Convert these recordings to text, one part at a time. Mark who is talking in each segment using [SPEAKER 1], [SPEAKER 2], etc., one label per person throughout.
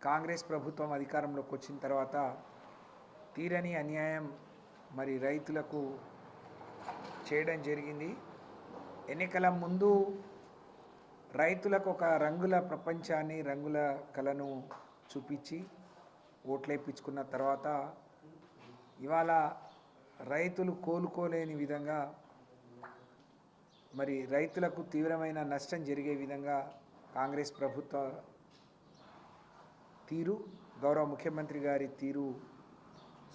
[SPEAKER 1] కాంగ్రెస్ ప్రభుత్వం అధికారంలోకి వచ్చిన తర్వాత తీరని అన్యాయం మరి రైతులకు చేయడం జరిగింది. ఎన్నికల ముందు రైతులకు ఒక రంగుల ప్రపంచాన్ని రంగుల కళను చూపించి ఓట్లేపించుకున్న తర్వాత ఇవాళ రైతులు కోలుకోలేని విధంగా మరి రైతులకు తీవ్రమైన నష్టం జరిగే విధంగా కాంగ్రెస్ ప్రభుత్వ తీరు గౌరవ ముఖ్యమంత్రి గారి తీరు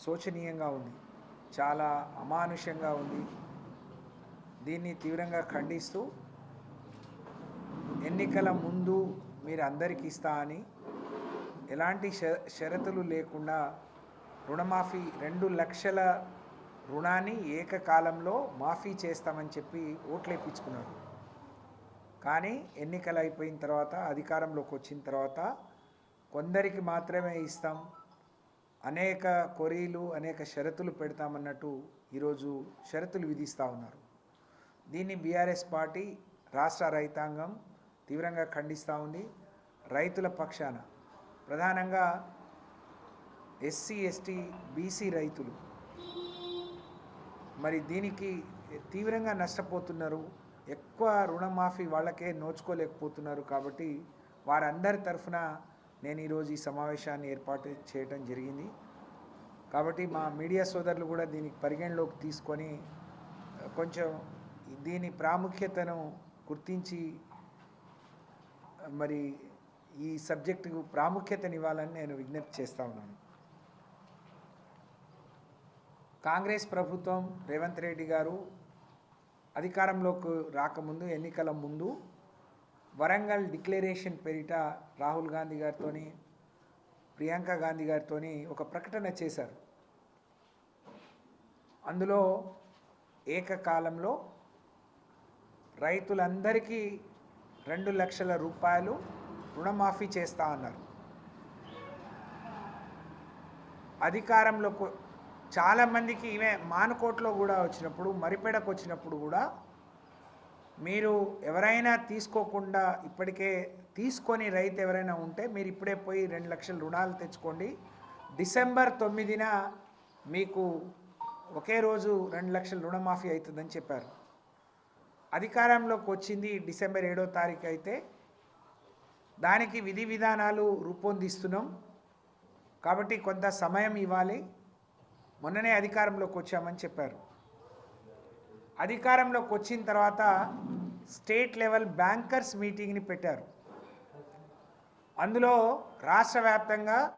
[SPEAKER 1] శోచనీయంగా ఉంది. చాలా అమానుషంగా ఉంది. దీన్ని తీవ్రంగా ఖండిస్తూ ఎన్నికల ముందు మీరు అందరికి ఇస్తా అని ఎలాంటి ష- షరతులు లేకుండా రుణమాఫీ రెండు లక్షల రుణాన్ని ఏకకాలంలో మాఫీ చేస్తామని చెప్పి ఓట్లేపించుకున్నాడు కానీ ఎన్నికలు అయిపోయిన తర్వాత అధికారంలోకి వచ్చిన తర్వాత కొందరికి మాత్రమే ఇస్తాం. అనేక కొరీలు అనేక షరతులు పెడతామన్నట్టు ఈరోజు షరతులు విధిస్తూ ఉన్నారు. దీన్ని బీఆర్ఎస్ పార్టీ రాష్ట్ర రైతాంగం తీవ్రంగా ఖండిస్తూ ఉంది. రైతుల పక్షాన ప్రధానంగా ఎస్సీ ఎస్టీ బీసీ రైతులు మరి దీనికి తీవ్రంగా నష్టపోతున్నారు. ఎక్కువ రుణమాఫీ వాళ్ళకే నోచుకోలేకపోతున్నారు కాబట్టి వారందరి తరఫున నేను ఈరోజు ఈ సమావేశాన్ని ఏర్పాటు చేయడం జరిగింది. కాబట్టి మా మీడియా సోదరులు కూడా దీనికి పరిగణలోకి తీసుకొని కొంచెం దీని ప్రాముఖ్యతను గుర్తించి మరి ఈ సబ్జెక్టుకు ప్రాముఖ్యతనివ్వాలని నేను విజ్ఞప్తి చేస్తా ఉన్నాను. కాంగ్రెస్ ప్రభుత్వం రేవంత్ రెడ్డి గారు అధికారంలోకి రాకముందు ఎన్నికల ముందు వరంగల్ డిక్లరేషన్ పేరిట రాహుల్ గాంధీ గారితో ప్రియాంక గాంధీ గారితో ఒక ప్రకటన చేశారు. అందులో ఏకకాలంలో రైతులందరికీ రెండు లక్షల రూపాయలు రుణమాఫీ చేస్తా అన్నారు. అధికారంలో చాలామందికి ఈమె మానుకోట్లో కూడా వచ్చినప్పుడు మరిపెడకు వచ్చినప్పుడు కూడా మీరు ఎవరైనా తీసుకోకుండా ఇప్పటికే తీసుకొని రైతు ఎవరైనా ఉంటే మీరు ఇప్పుడే పోయి రెండు లక్షల రుణాలు తెచ్చుకోండి. డిసెంబర్ తొమ్మిదిన మీకు ఒకే రోజు రెండు లక్షల రుణమాఫీ అవుతుందని చెప్పారు. అధికారంలోకి వచ్చింది డిసెంబర్ ఏడో తారీఖు అయితే. దానికి విధి విధానాలు రూపొందిస్తున్నాం. కాబట్టి కొంత సమయం ఇవ్వాలి. మొన్ననే అధికారంలోకి వచ్చామని చెప్పారు. అధికారంలోకి వచ్చిన తర్వాత స్టేట్ లెవెల్ బ్యాంకర్స్ మీటింగ్ని పెట్టారు. అందులో రాష్ట్ర వ్యాప్తంగా